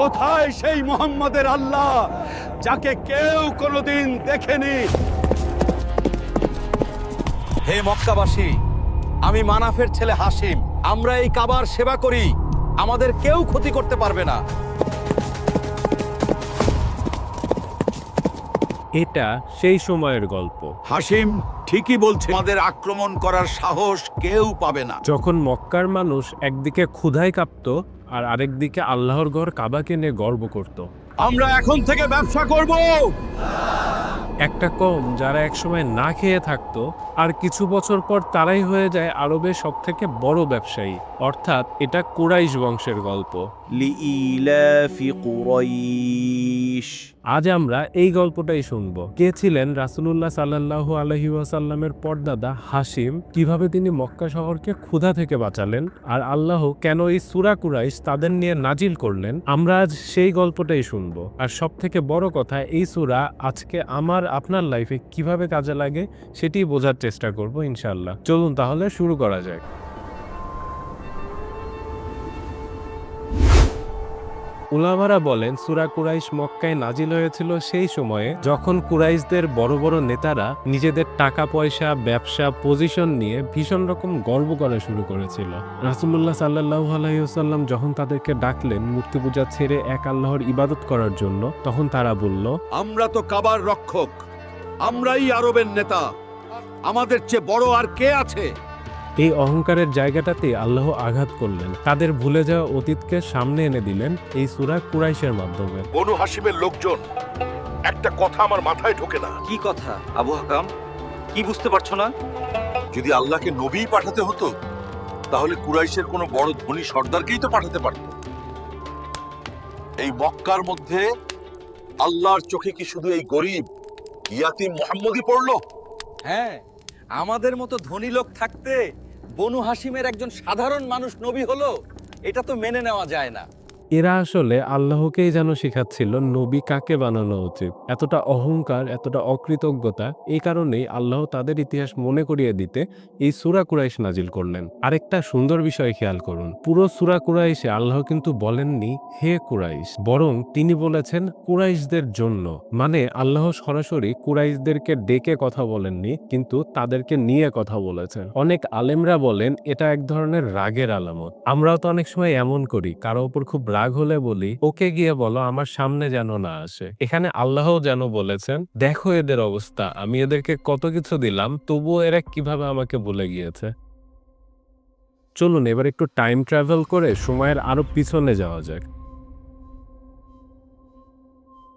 কোথায় সেই মোহাম্মদের আল্লাহ যাকে কেউ কোনোদিন দেখেনি? হে মক্কাবাসী আমি মানাফের ছেলে হাসিম। আমরা এই কাবার সেবা করি। আমাদের কেউ ক্ষতি করতে পারবে না। এটা সেই সময়ের গল্প। হাসিম ঠিকই বলছে আমাদের আক্রমণ করার সাহস কেউ পাবে না। যখন মক্কার মানুষ একদিকে ক্ষুধায় কাঁপত আর আরেক দিকে আল্লাহর ঘর কাবাকে নিয়ে গর্ব করত। আমরা এখন থেকে ব্যবসা করব। একটা কম যারা একসময় না খেয়ে থাকতো আর কিছু বছর পর তারাই হয়ে যায় আরবে সব থেকে বড় ব্যবসায়ী। অর্থাৎ এটা কুরাইশ বংশের গল্প। লি ইলাফি কুরাইশ। আজ আমরা এই গল্পটাই শুনব। কে ছিলেন রাসুলুল্লাহ সাল্লাহ আলহি ওয়াসাল্লামের পর্দাদা হাসিম কীভাবে তিনি মক্কা শহরকে ক্ষুধা থেকে বাঁচালেন? আর আল্লাহ কেন এই সুরা কুরাইশ তাদের নিয়ে নাজিল করলেন? আমরা আজ সেই গল্পটাই শুনব। আর সব থেকে বড় কথা, এই সুরা আজকে আমার, আপনার লাইফে কীভাবে কাজে লাগে সেটি বোঝার চেষ্টা করব ইনশাল্লাহ চলুন তাহলে শুরু করা যাক। উলামারা বলেন, সুরা কুরাইশ মক্কায় নাজিল হয়েছিল সেই সময়ে যখন কুরাইশদের বড় বড় নেতারা নিজেদের টাকা, পয়সা, ব্যবসা পজিশন নিয়ে ভীষণ রকম গর্ব করা শুরু করেছিল। রাসুল্লাহ সাল্লাহ আলাইসাল্লাম যখন তাদেরকে ডাকলেন মূর্তি পূজা ছেড়ে এক আল্লাহর ইবাদত করার জন্য, তখন তারা বলল, আমরা তো কাবার রক্ষক, আমরাই আরবের নেতা। আমাদের চেয়ে বড় আর কে আছে? এই অহংকারের জায়গাটাতে আল্লাহ আঘাত করলেন। তাদের ভুলে যাওয়া অতীতকে সামনে এনে দিলেন এই সুরা কুরাইশের মাধ্যমে। বনু হাসিমের লোকজন একটা কথা আমার মাথায় ঢোকে না। কি কথা আবু হাকাম? কি বুঝতে পারছ না? যদি আল্লাহকে নবী পাঠাতে হতো তাহলে কুরাইশের কোনো বড় ধনী সর্দারকেই তো পাঠাতে পারত। এই মক্কার মধ্যে আল্লাহর চোখে কি শুধু এই গরিব ইয়াতিম মোহাম্মদই পড়ল? হ্যাঁ আমাদের মতো ধনী লোক থাকতে বনু হাসিমের একজন সাধারণ মানুষ নবী হলো এটা তো মেনে নেওয়া যায় না। এরা আসলে আল্লাহকেই যেন শেখাচ্ছিল, নবী কাকে বানানো উচিত? এতটা অহংকার, এতটা অকৃতজ্ঞতা, এই কারণেই আল্লাহ তাদের ইতিহাস মনে করিয়ে দিতে এই সুরা কুরাইশ নাজিল করলেন। আরেকটা সুন্দর বিষয় খেয়াল করুন, পুরো সুরা কুরাইশে আল্লাহ কিন্তু বলেননি, হে কুরাইশ বরং তিনি বলেছেন, কুরাইশদের জন্য মানে আল্লাহ সরাসরি কুরাইশদেরকে ডেকে কথা বলেননি, কিন্তু তাদেরকে নিয়ে কথা বলেছেন। অনেক আলেমরা বলেন, এটা এক ধরনের রাগের আলামত। আমরাও তো অনেক সময় এমন করি, কারও উপর খুব রাগ হলে বলি, ওকে গিয়ে বলো, আমার সামনে যেন না আসে। এখানে আল্লাহও যেন বলেছেন, দেখো এদের অবস্থা, আমি এদেরকে কত কিছু দিলাম, তবুও এরা কীভাবে আমাকে বলে গিয়েছে? চলুন, এবার একটু টাইম ট্রাভেল করে সময়ের আরও পিছনে যাওয়া যাক।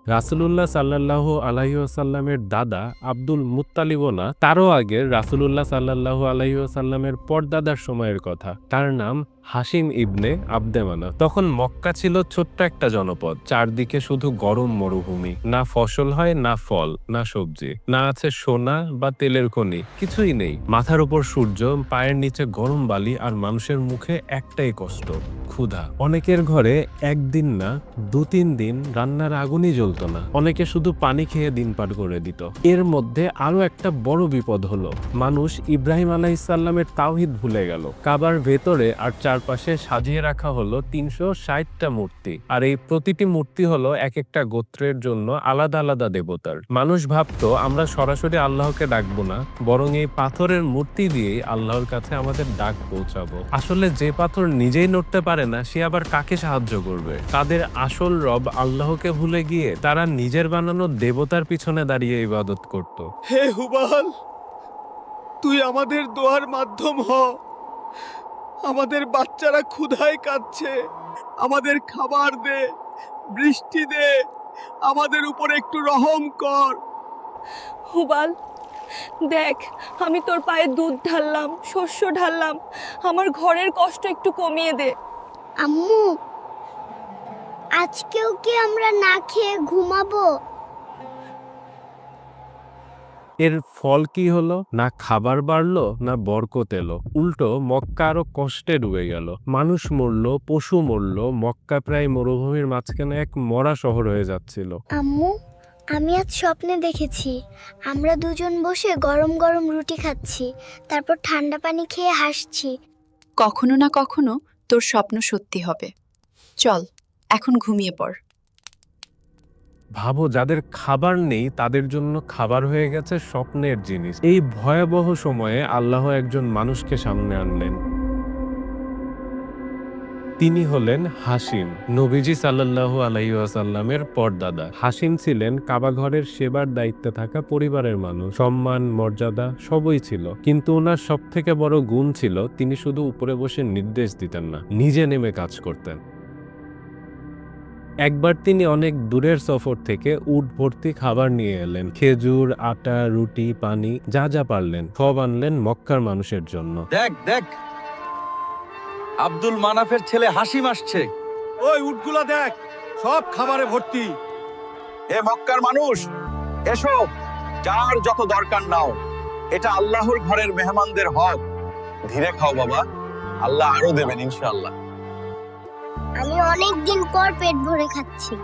রাসুলুল্লাহ সাল্লাহ আলাইসাল্লামের দাদা আব্দুল মুত্তালিবও না, তারও আগে রাসুলুল্লাহ সাল্লাহ আলাইসাল্লামের পরদাদার সময়ের কথা। তার নাম হাসিম ইবনে আবদেমানা। তখন মক্কা ছিল ছোট্ট একটা জনপদ, চারদিকে শুধু গরম মরুভূমি। না ফসল হয়, না ফল, না সবজি। না আছে সোনা বা তেলের খনি, কিছুই নেই। মাথার উপর সূর্য, পায়ের নিচে গরম বালি আর মানুষের মুখে একটাই কষ্ট, ক্ষুধা। অনেকের ঘরে একদিন না দু তিন দিন রান্নার আগুনই জ্বলতো না। অনেকে শুধু পানি খেয়ে দিন পার করে দিত। এর মধ্যে আরও একটা বড় বিপদ হলো। মানুষ ইব্রাহিম আলাইসাল্লামের তাওহিদ ভুলে গেল। কাবার ভেতরে আর চারপাশে সাজিয়ে রাখা হলো তিনশো ষাটটা মূর্তি। আর এই প্রতিটি মূর্তি হলো এক একটা গোত্রের জন্য আলাদা আলাদা দেবতার। মানুষ ভাবতো, আমরা সরাসরি আল্লাহকে ডাকবো না, বরং এই পাথরের মূর্তি দিয়েই আল্লাহর কাছে আমাদের ডাক পৌঁছাবো। আসলে যে পাথর নিজেই নড়তে পারে না, সে আবার কাকে সাহায্য করবে? তাদের আসল রব আল্লাহকে ভুলে গিয়ে তারা নিজের বানানো দেবতার পিছনে দাঁড়িয়ে ইবাদত করত। হে হুবাল! তুই আমাদের দোয়ার মাধ্যম হ। আমাদের বাচ্চারা ক্ষুধায় কাঁদছে। আমাদের খাবার দে বৃষ্টি দে আমাদের উপর একটু রহম কর। হুবাল দেখ আমি তোর পায়ে দুধ ঢাললাম শস্য ঢাললাম। আমার ঘরের কষ্ট একটু কমিয়ে দে। আম্মু আজকেও কি আমরা না খেয়ে ঘুমাবো? এর ফল কি হলো? না খাবার বাড়লো না বরকত এলো। উল্টো মক্কা আরও কষ্টে ডুবে গেল। মানুষ মরলো পশু মরলো মক্কা প্রায় মরুভূমির মাঝখানে এক মরা শহর হয়ে যাচ্ছিল। আম্মু আমি আজ স্বপ্নে দেখেছি। আমরা দুজন বসে গরম গরম রুটি খাচ্ছি তারপর ঠান্ডা পানি খেয়ে হাসছি। কখনো না কখনো তোর স্বপ্ন সত্যি হবে। চল এখন ঘুমিয়ে পড়। ভাবো, যাদের খাবার নেই, তাদের জন্য খাবার হয়ে গেছে স্বপ্নের জিনিস। এই ভয়াবহ সময়ে আল্লাহ একজন মানুষকে সামনে আনলেন। তিনি হলেন হাসিম, নবীজি সাল্লাল্লাহু আলাইহি ওয়াসাল্লামের পরদাদা। হাসিম ছিলেন কাবা ঘরের সেবার দায়িত্বে থাকা পরিবারের মানুষ। সম্মান, মর্যাদা সবই ছিল। কিন্তু ওনার সব থেকে বড় গুণ ছিল, তিনি শুধু উপরে বসে নির্দেশ দিতেন না, নিজে নেমে কাজ করতেন। একবার তিনি অনেক দূরের সফর থেকে উট ভর্তি খাবার নিয়ে এলেন। খেজুর আটা রুটি পানি যা যা পারলেন সব আনলেন মক্কার মানুষের জন্য। দেখ দেখ। আব্দুল মানাফের ছেলে হাসিম আসছে ওই উটগুলা দেখ সব খাবারে ভর্তি। হে মক্কার মানুষ এসো যার যত দরকার নাও। এটা আল্লাহর ঘরের মেহমানদের হক। ধীরে খাও বাবা আল্লাহ আরও দেবেন ইনশাআল্লাহ। আমি অনেক দিন পর পেট ভরে খাচ্ছি।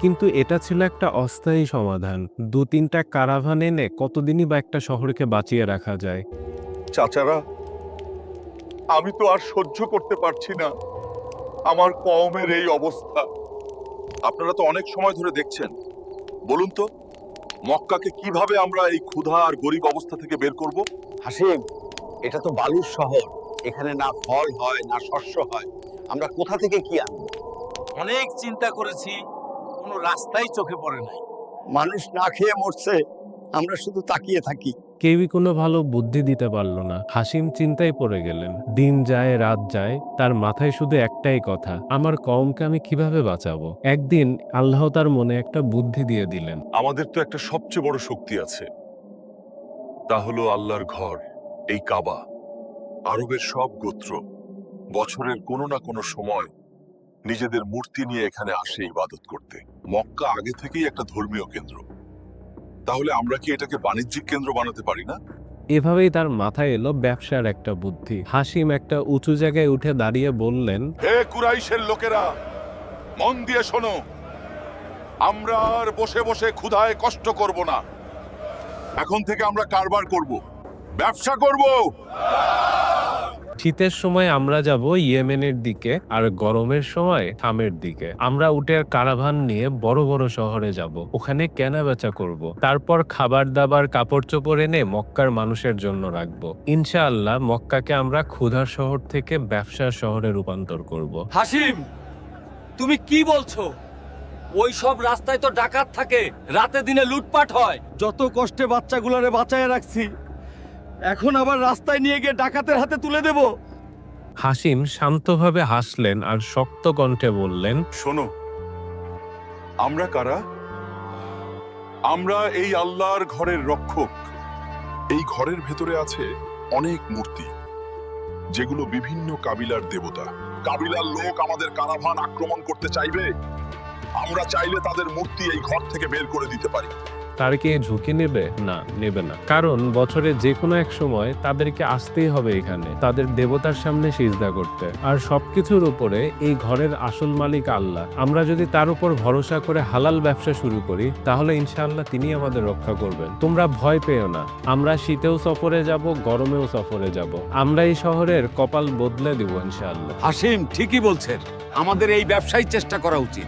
কিন্তু এটা ছিল একটা অস্থায়ী সমাধান। দু তিনটা কারাভান এনে কতদিনই বা একটা শহরকে বাঁচিয়ে রাখা যায়। চাচারা আমি তো আর সহ্য করতে পারছি না। আমার কমের এই অবস্থা। আপনারা তো অনেক সময় ধরে দেখছেন। বলুন তো মক্কাকে কীভাবে আমরা এই ক্ষুধা আর গরিব অবস্থা থেকে বের করব? হাসিম এটা তো বালুর শহর। এখানে না ফল হয় না শস্য হয়। আমরা কোথা থেকে কি আনব? অনেক চিন্তা করেছি কোনো রাস্তাই চোখে পড়ে নাই। মানুষ না খেয়ে মরছে আমরা শুধু তাকিয়ে থাকি। কেউই কোনো ভালো বুদ্ধি দিতে পারল না। হাসিম চিন্তায় পড়ে গেলেন। দিন যায় রাত যায় তার মাথায় শুধু একটাই কথা আমার কমকে আমি কীভাবে বাঁচাবো? একদিন আল্লাহ তার মনে একটা বুদ্ধি দিয়ে দিলেন। আমাদের তো একটা সবচেয়ে বড় শক্তি আছে। তা হলো আল্লাহর ঘর এই কাবা আরবের সব গোত্র। বছরের কোনো না কোনো সময় নিজেদের মূর্তি নিয়ে এখানে আসে ইবাদত করতে। মক্কা আগে থেকেই একটা ধর্মীয় কেন্দ্র। তাহলে আমরা কি এটাকে বাণিজ্যিক কেন্দ্র বানাতে পারি না? এভাবেই তার মাথায় এলো ব্যবসার একটা বুদ্ধি। হাসিম একটা উঁচু জায়গায় উঠে দাঁড়িয়ে বললেন হে কুরাইশের লোকেরা মন দিয়ে শোনো আমরা আর বসে বসে ক্ষুধায় কষ্ট করব না। এখন থেকে আমরা কারবার করব ব্যবসা করব। শীতের সময় আমরা যাব ইয়েমেনের দিকে আর গরমের সময় থামের দিকে। আমরা উটের কারাভান নিয়ে বড় বড় শহরে যাব। ওখানে কেনা বেচা করব। তারপর খাবার দাবার কাপড় চোপড় এনে মক্কার মানুষের জন্য রাখব। ইনশাআল্লাহ মক্কাকে আমরা ক্ষুধার শহর থেকে ব্যবসার শহরে রূপান্তর করব। হাসিম তুমি কি বলছো? ওই সব রাস্তায় তো ডাকাত থাকে রাতে দিনে লুটপাট হয়। যত কষ্টে বাচ্চাগুলারে বাঁচায় রাখছি এখন আবার রাস্তায় নিয়ে গিয়ে ডাকাতের হাতে তুলে দেব। হাসিম শান্তভাবে হাসলেন আর শক্ত কণ্ঠে বললেন শোনো আমরা কারা? আমরা এই আল্লাহর ঘরের রক্ষক। এই ঘরের ভেতরে আছে অনেক মূর্তি যেগুলো বিভিন্ন কাবিলার দেবতা। কাবিলার লোক আমাদের কারাভান আক্রমণ করতে চাইবে? আমরা চাইলে তাদের মূর্তি এই ঘর থেকে বের করে দিতে পারি। তার কি ঝুঁকি নেবে? না নেবে না। কারণ বছরে যে কোনো এক সময় তাদেরকে আসতেই হবে এখানে। তাদের দেবতার সামনে সিজদা করতে। আর সবকিছুর উপরে এই ঘরের আসল মালিক আল্লাহ। আমরা যদি তার উপর ভরসা করে হালাল ব্যবসা শুরু করি, তাহলে ইনশাআল্লাহ তিনি আমাদের রক্ষা করবেন। তোমরা ভয় পেও না। আমরা শীতেও সফরে যাব, গরমেও সফরে যাব। আমরা এই শহরের কপাল বদলে দিব ইনশাআল্লাহ। হাসিম ঠিকই বলছেন। আমাদের এই ব্যবসায় চেষ্টা করা উচিত।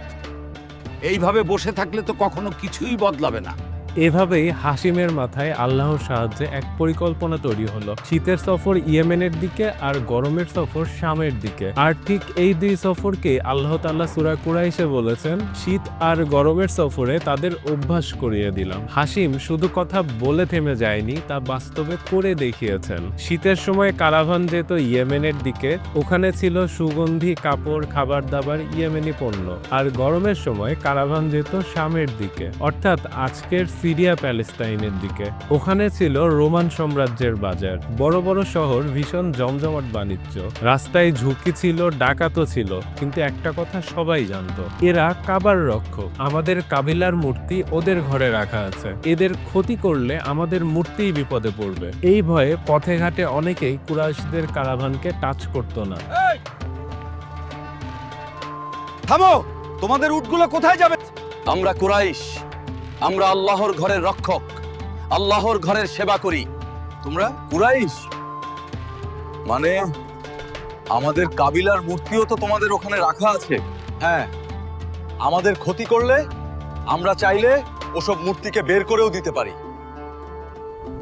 এইভাবে বসে থাকলে তো কখনো কিছুই বদলাবে না। এভাবেই হাসিমের মাথায় আল্লাহর সাহায্যে এক পরিকল্পনা তৈরি হলো। শীতের সফর ইয়েমেনের দিকে আর গরমের সফর শামের দিকে। আর ঠিক এই দুই সফরকে আল্লাহ তাল্লাহ সুরা কুরাইশে বলেছেন, শীত আর গরমের সফরে তাদের অভ্যাস করিয়ে দিলাম। হাসিম শুধু কথা বলে থেমে যায়নি, তা বাস্তবে করে দেখিয়েছেন। শীতের সময় কারাভান যেত ইয়েমেনের দিকে, ওখানে ছিল সুগন্ধি, কাপড় খাবার দাবার ইয়েমেনি পণ্য। আর গরমের সময় কারাভান যেত শামের দিকে। অর্থাৎ আজকের সিরিয়া প্যালেস্টাইনের দিকে। ওখানে ছিল রোমান সাম্রাজ্যের বাজার। বড় বড় শহর ভীষণ জমজমাট বাণিজ্য। রাস্তায় ঝুঁকি ছিল ডাকাতও ছিল কিন্তু একটা কথা সবাই জানতো এরা কাবার রক্ষক। আমাদের কাবিলার মূর্তি ওদের ঘরে রাখা আছে। এদের ক্ষতি করলে আমাদের মূর্তিই বিপদে পড়বে। এই ভয়ে পথে ঘাটে অনেকেই কুরাইশদের কারাভানকে টাচ করতো না। থামো! তোমাদের উটগুলো কোথায় যাবে? আমরা কুরাইশ। আমরা আল্লাহর ঘরের রক্ষক, আল্লাহর ঘরের সেবা করি। তোমরা কুরাইশ? মানে আমাদের কাবিলার মূর্তিও তো তোমাদের ওখানে রাখা আছে। হ্যাঁ আমাদের ক্ষতি করলে আমরা চাইলে ওসব মূর্তিকে বের করেও দিতে পারি।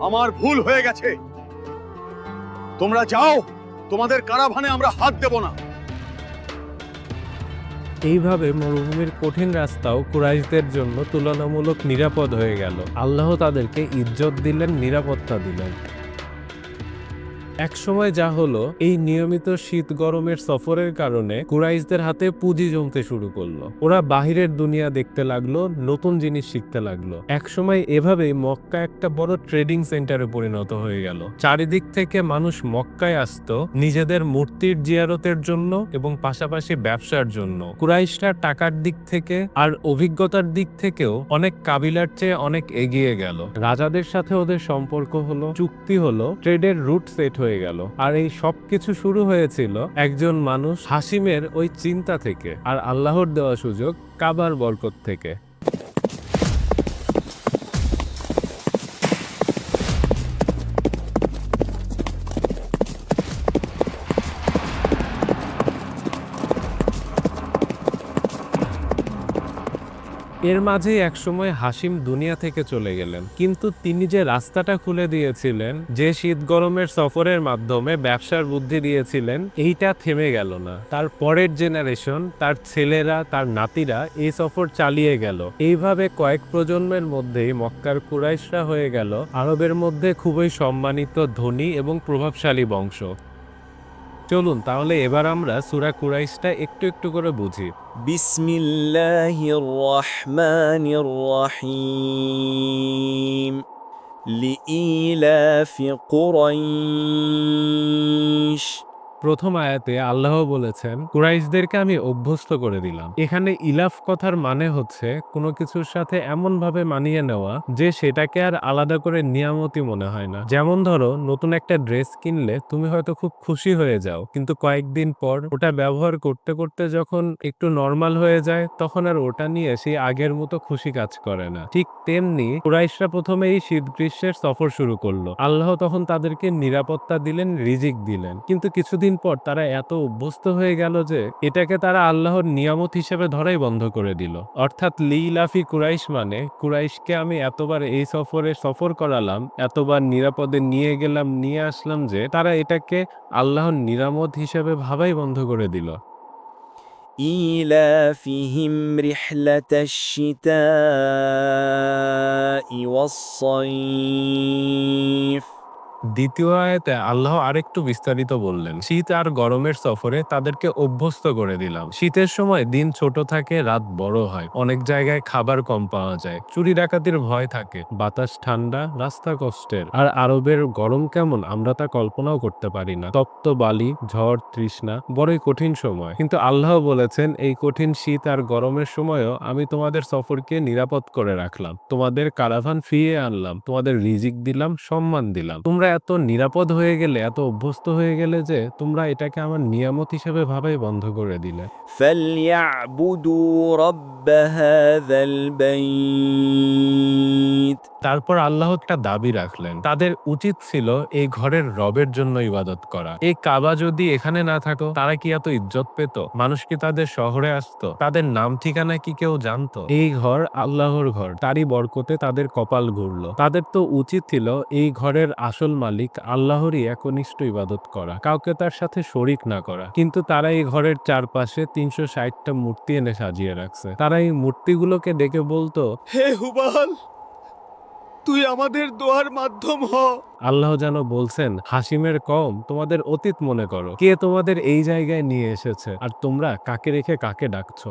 আমার ভুল হয়ে গেছে। তোমরা যাও, তোমাদের কারাভানে আমরা হাত দেব না। এইভাবে মরুভূমির কঠিন রাস্তাও কুরাইশদের জন্য তুলনামূলক নিরাপদ হয়ে গেল। আল্লাহ তাদেরকে ইজ্জত দিলেন, নিরাপত্তা দিলেন। একসময় যা হলো, এই নিয়মিত শীত গরমের সফরের কারণে কুরাইশদের হাতে পুঁজি জমতে শুরু করল। ওরা বাহিরের দুনিয়া দেখতে লাগল, নতুন জিনিস শিখতে লাগল। একসময় এভাবেই মক্কা একটা বড় ট্রেডিং সেন্টারে পরিণত হয়ে গেল। চারিদিক থেকে মানুষ মক্কায় আসতো, নিজেদের মূর্তির জিয়ারতের জন্য এবং পাশাপাশি ব্যবসার জন্য। কুরাইশরা টাকার দিক থেকে আর অভিজ্ঞতার দিক থেকেও অনেক কাবিলার চেয়ে অনেক এগিয়ে গেল। রাজাদের সাথে ওদের সম্পর্ক হলো, চুক্তি হলো, ট্রেডের রুট সেট হয়ে গেল। আর এই সব কিছু শুরু হয়েছিল একজন মানুষ হাসিমের ওই চিন্তা থেকে আর আল্লাহর দেওয়া সুযোগ কাবার বরকত থেকে। এর মাঝেই একসময় হাসিম দুনিয়া থেকে চলে গেলেন। কিন্তু তিনি যে রাস্তাটা খুলে দিয়েছিলেন, যে শীত গরমের সফরের মাধ্যমে ব্যবসার বুদ্ধি দিয়েছিলেন, এইটা থেমে গেল না। তার পরের জেনারেশন তার ছেলেরা, তার নাতিরা এই সফর চালিয়ে গেল। এইভাবে কয়েক প্রজন্মের মধ্যেই মক্কার কুরাইশরা হয়ে গেল। আরবের মধ্যে খুবই সম্মানিত, ধনী এবং প্রভাবশালী বংশ। চলুন তাহলে এবার আমরা সুরা কুরাইশটা একটু একটু করে বুঝি بسم الله الرحمن الرحيم لإيلاف قريش প্রথম আয়াতে আল্লাহ বলেছেন, কুরাইশদেরকে আমি অভ্যস্ত করে দিলাম। এখানে ইলাফ কথার মানে হচ্ছে, কোনো কিছুর সাথে এমন ভাবে মানিয়ে নেওয়া, যে সেটাকে আর আলাদা করে নিয়ামতি মনে হয় না। যেমন ধরো, নতুন একটা ড্রেস কিনলে তুমি হয়তো খুব খুশি হয়ে যাও, কিন্তু কয়েকদিন পর ওটা ব্যবহার করতে করতে যখন একটু নর্মাল হয়ে যায়, তখন আর ওটা নিয়ে সেই আগের মতো খুশি কাজ করে না। ঠিক তেমনি কুরাইশরা প্রথমে এই শীত গ্রীষ্মের সফর শুরু করল। আল্লাহ তখন তাদেরকে নিরাপত্তা দিলেন, রিজিক দিলেন। কিন্তু কিছুদিন পর তারা এত অভ্যস্ত হয়ে গেল যে এটাকে তারা আল্লাহর নিয়ামত হিসেবে ধরাই বন্ধ করে দিল অর্থাৎ লিলাফি কুরাইশ মানে কুরাইশকে আমি এতবার এই সফরে সফর করালাম এতবার নিরাপদে নিয়ে গেলাম নিয়ে আসলাম যে তারা এটাকে আল্লাহর নিরামত হিসেবে ভাবাই বন্ধ করে দিল إيلافهم رحلة الشتاء والصيف দ্বিতীয় আয়াতে আল্লাহ আরেকটু বিস্তারিত বললেন। শীত আর গরমের সফরে তাদেরকে অভ্যস্ত করে দিলাম। শীতের সময় দিন ছোট থাকে, রাত বড় হয়। অনেক জায়গায় খাবার কম পাওয়া যায়। চুরি ডাকাতির ভয় থাকে। বাতাস ঠান্ডা, রাস্তা কষ্টের। আর আরবের গরম কেমন, আমরা তা কল্পনাও করতে পারি না। তপ্ত বালি, ঝড়, তৃষ্ণা, বড়ই কঠিন সময়। কিন্তু আল্লাহ বলেছেন, এই কঠিন শীত আর গরমের সময়ও আমি তোমাদের সফরকে নিরাপদ করে রাখলাম। তোমাদের কারাভান ফিরিয়ে আনলাম। তোমাদের রিজিক দিলাম, সম্মান দিলাম। তোমরা এত নিরাপদ হয়ে গেলে এত অভ্যস্ত হয়ে গেলে যে তোমরা এটাকে আমার নিয়ামত হিসেবে ভাবে বন্ধ করে দিলে। তারপর আল্লাহ একটা দাবি রাখলেন তাদের উচিত ছিল এই ঘরের রবের জন্য ইবাদত করা। এই কাবা যদি এখানে না থাকো তারা কি এত ইজ্জত পেত? মানুষ কি তাদের শহরে আসতো? তাদের নাম ঠিকানা কি কেউ জানতো? এই ঘর আল্লাহর ঘর তারই বরকতে তাদের কপাল ঘুরলো। তাদের তো উচিত ছিল এই ঘরের আসল মালিক আল্লাহরই একনিষ্ঠ ইবাদত করা কাউকে তার সাথে শরিক না করা। কিন্তু তারা এই ঘরের চারপাশে তিনশো ষাটটা মূর্তি এনে সাজিয়ে রাখছে। তারা এই মূর্তিগুলোকে ডেকে বলতো হে হুবাল তুই আমাদের দোয়ার মাধ্যম হ। আল্লাহ যেন বলছেন হাসিমের কম তোমাদের অতীত মনে করো। কে তোমাদের এই জায়গায় নিয়ে এসেছে? আর তোমরা কাকে রেখে কাকে ডাকছো?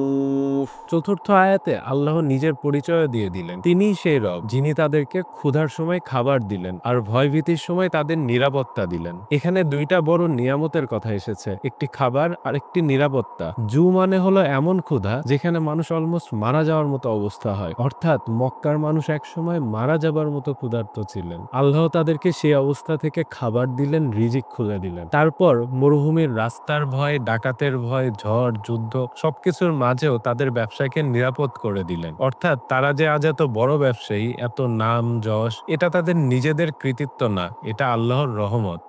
চতুর্থ আয়াতে আল্লাহ নিজের পরিচয় দিয়ে দিলেন। তিনি সেই রব, যিনি তাদেরকে ক্ষুধার সময় খাবার দিলেন আর ভয়ভীতির সময় তাদের নিরাপত্তা দিলেন। এখানে দুইটা বড় নিয়ামতের কথা এসেছে, একটি খাবার আর একটি নিরাপত্তা। জু মানে হলো এমন ক্ষুধা যেখানে মানুষ অলমোস্ট মারা যাওয়ার মতো অবস্থা হয়। অর্থাৎ মক্কার মানুষ একসময় মারা যাবার মতো ক্ষুধার্ত ছিলেন। আল্লাহ তাদেরকে সেই অবস্থা থেকে খাবার দিলেন, রিজিক খুলে দিলেন। তারপর মরুভূমির রাস্তার ভয়, ডাকাতের ভয়, ঝড়, যুদ্ধ সবকিছুর মাঝেও তাদের ব্যবসাকে নিরাপদ করে দিলেন। অর্থাৎ তারা যে আজ এত বড় ব্যবসায়ী, এত নাম যশ, এটা তাদের নিজেদের কৃতিত্ব না, এটা আল্লাহর রহমত।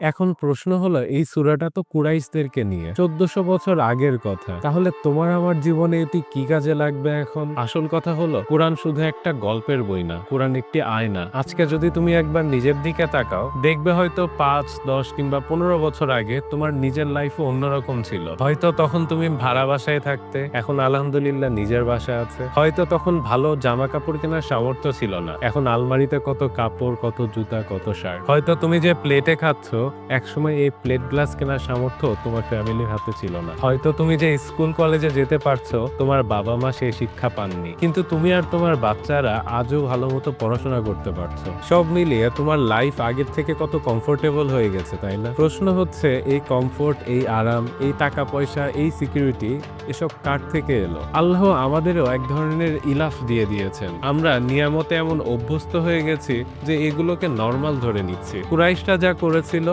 এখন প্রশ্ন হলো, এই সুরাটা তো কুরাইশদেরকে নিয়ে। চোদ্দশো বছর আগের কথা। তাহলে তোমার আমার জীবনে এটি কি কাজে লাগবে এখন? আসল কথা হলো, কোরআন শুধু একটা গল্পের বই না, কোরআন একটি আয়না। আজকে যদি তুমি একবার নিজের দিকে তাকাও, দেখবে হয়তো পাঁচ, দশ কিংবা পনেরো বছর আগে তোমার নিজের লাইফও অন্যরকম ছিল। হয়তো তখন তুমি ভাড়া বাসায় থাকতে, এখন আলহামদুলিল্লাহ নিজের বাসায় আছে। হয়তো তখন ভালো জামা কাপড় কেনার সামর্থ্য ছিল না। এখন আলমারিতে কত কাপড়, কত জুতা, কত শার্ট। হয়তো তুমি যে প্লেটে খাচ্ছ একসময় এই প্লেট গ্লাস কেনার সামর্থ্য তোমার ফ্যামিলির হাতে ছিল না। হয়তো তুমি যে স্কুল কলেজে যেতে পারছ, তোমার বাবা মা সেই শিক্ষা পাননি। কিন্তু তুমি আর তোমার বাচ্চারা আজও ভালো মতো পড়াশোনা করতে পারছ। সব মিলিয়ে তোমার লাইফ আগের থেকে কত কমফোর্টেবল হয়ে গেছে, তাই না? প্রশ্ন হচ্ছে, এই কমফোর্ট এই আরাম, এই টাকা পয়সা এই সিকিউরিটি এসব কার থেকে এলো? আল্লাহ আমাদেরও এক ধরনের ইলাফ দিয়ে দিয়েছেন। আমরা নিয়ামতে এমন অভ্যস্ত হয়ে গেছি যে এগুলোকে নর্মাল ধরে নিচ্ছি। কুরাইশরা যা করেছিল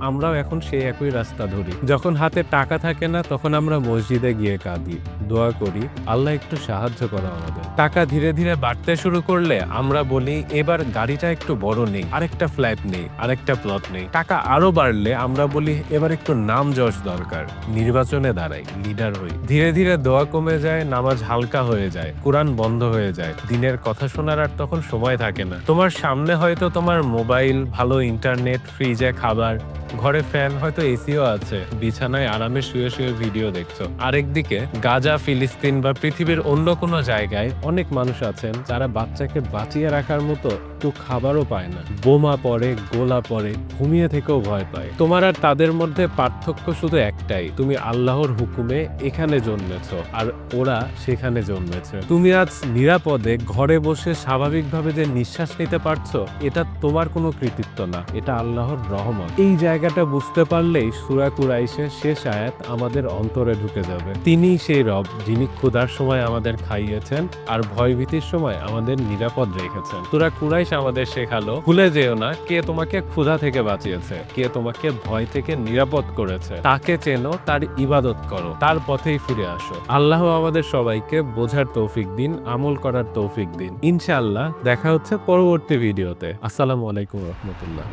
আমরাও এখন সেই একই রাস্তা ধরি। যখন হাতে টাকা থাকে না, তখন আমরা মসজিদে গিয়ে কাঁদি। দোয়া করি, আল্লাহ একটু সাহায্য করো আমাদের। টাকা ধীরে ধীরে বাড়তে শুরু করলে আমরা বলি, এবার গাড়িটা একটু বড় নেই, আরেকটা ফ্ল্যাট নেই, আরেকটা প্লট নেই। টাকা আরও বাড়লে আমরা বলি, এবার একটু নাম যশ দরকার। নির্বাচনে দাঁড়াই, লিডার হই। ধীরে ধীরে দোয়া কমে যায়, নামাজ হালকা হয়ে যায়, কোরআন বন্ধ হয়ে যায়। দিনের কথা শোনার আর তখন সময় থাকে না। তোমার সামনে হয়তো তোমার মোবাইল, ভালো ইন্টারনেট, ফ্রিজে খাবার ঘরে ফ্যান, হয়তো এসিও আছে। বিছানায় আরামে শুয়ে শুয়ে ভিডিও দেখছ। আরেকদিকে গাজা, ফিলিস্তিন বা পৃথিবীর অন্য কোনো জায়গায় অনেক মানুষ আছেন যারা বাচ্চাকে বাঁচিয়ে রাখার মতো একটু খাবারও পায় না। বোমা পড়ে, গোলা পড়ে, ঘুমিয়ে থেকেও ভয় পায়। তোমার আর তাদের মধ্যে পার্থক্য শুধু একটাই, তুমি আল্লাহর হুকুমে এখানে জন্মেছ, আর ওরা সেখানে জন্মেছে। তুমি আজ নিরাপদে ঘরে বসে স্বাভাবিকভাবে যে নিঃশ্বাস নিতে পারছ, এটা তোমার কোনো কৃতিত্ব না, এটা আল্লাহর রহমত। এই জায়গাটা বুঝতে পারলেই সুরা কুরাইশের শেষ আয়াত আমাদের অন্তরে ঢুকে যাবে। তিনিই সেই রব, যিনি ক্ষুধার সময় আমাদের খাইয়েছেন, আর ভয়ভীতির সময় আমাদের নিরাপদ রেখেছেন। সুরা কুরাইশ আমাদের শেখালো, ভুলে যেও না কে তোমাকে ক্ষুধা থেকে বাঁচিয়েছে, কে তোমাকে ভয় থেকে নিরাপদ করেছে। তাকে চেনো, তার ইবাদত করো, তার পথেই ফিরে আসো। আল্লাহ আমাদের সবাইকে বোঝার তৌফিক দিন, আমল করার তৌফিক দিন। ইনশাআল্লাহ দেখা হচ্ছে পরবর্তী ভিডিওতে। আসসালামু আলাইকুম রহমতুল্লাহ।